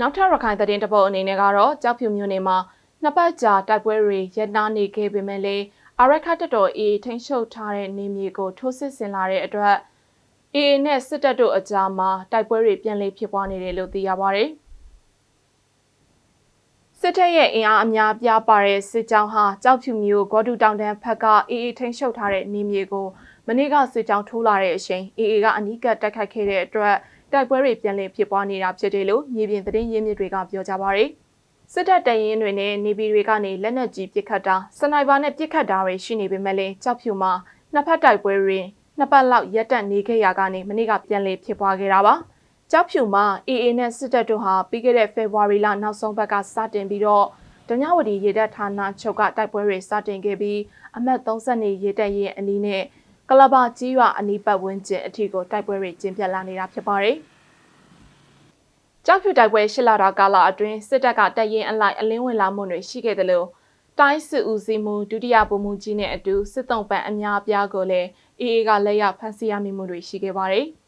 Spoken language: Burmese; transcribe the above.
နောက်ထပ်ရခိုင်သတင်းတစ်ပုဒ်အနေနဲ့ကတော့ကြောက်ဖြူမြို့နယ်မှာနှစ်ပတ်ကြာတိုက်ပွဲတွေရပ်နားနေခဲ့ပေမဲ့လည်းအာရခတ်တပ်တော် AA ထိန်းချုပ်ထားတဲ့နေမြေကိုထိုးစစ်ဆင်လာတဲ့အတွက် AA နဲ့စစ်တပ်တို့အကြားမှာတိုက်ပွဲတွေပြန်လည်ဖြစ်ပွားနေတယ်လို့သိရပါဗျ။စစ်တပ်ရဲ့အင်အားအများပြားပါတဲ့စစ်ကြောင်းဟာကြောက်ဖြူမျိုးဂေါဒူတောင်တန်းဖက်က AA ထိန်းချုပ်ထားတဲ့နေမြေကိုမနေ့ကစစ်ကြောင်းထိုးလာတဲ့အချိန် AA ကအနီးကပ်တိုက်ခိုက်ခဲ့တဲ့အတွက် တိုက်ပွဲတွေပြန်လည်ဖြစ်ပွားနေတာဖြစ်တယ်လို့မြေပြင်သတင်းရင်းမြစ်တွေကပြောကြပါဗျ။စစ်တပ်တရင်တွေနဲ့နေပြည်တွေကနေလက်နက်ကြီးပစ်ခတ်တာစနိုက်ပါနဲ့ပစ်ခတ်တာတွေရှိနေပေမဲ့လည်းကြောက်ဖြူမှာနှစ်ဖက်တိုက်ပွဲတွေနှစ်ပတ်လောက်ရက်တက်နေခဲ့ရကနေမနေ့ကပြန်လည်ဖြစ်ပွားခဲ့တာပါ။ကြောက်ဖြူမှာ AA နဲ့စစ်တပ်တို့ဟာပြီးခဲ့တဲ့ဖေဖော်ဝါရီလနောက်ဆုံးပတ်ကစတင်ပြီးတော့ဒညဝတီရေတပ်ဌာနချုပ်ကတိုက်ပွဲတွေစတင်ခဲ့ပြီးအမှတ်30နေရေတပ်ရဲ့အနီးနဲ့ ကလဘာကြီးရွာအနီးပတ်ဝန်းကျင်အထိကိုတိုက်ပွဲတွေကျင်းပလာနေတာဖြစ်ပါတယ်။ကြောက်ဖြူတိုက်ပွဲရှစ်လတာကာလအတွင်းစစ်တပ်ကတပ်ရင်းအလိုက်အလင်းဝင်လာမှုတွေရှိခဲ့တယ်လို့တိုင်းစစ်ဦးစီးမှုဒုတိယဗိုလ်မှူးကြီးနဲ့အတူစစ်တုံးပန်းအများအပြားကိုလည်းအေးအေးကလက်ရဖမ်းဆီးရမိမှုတွေရှိခဲ့ပါတယ်။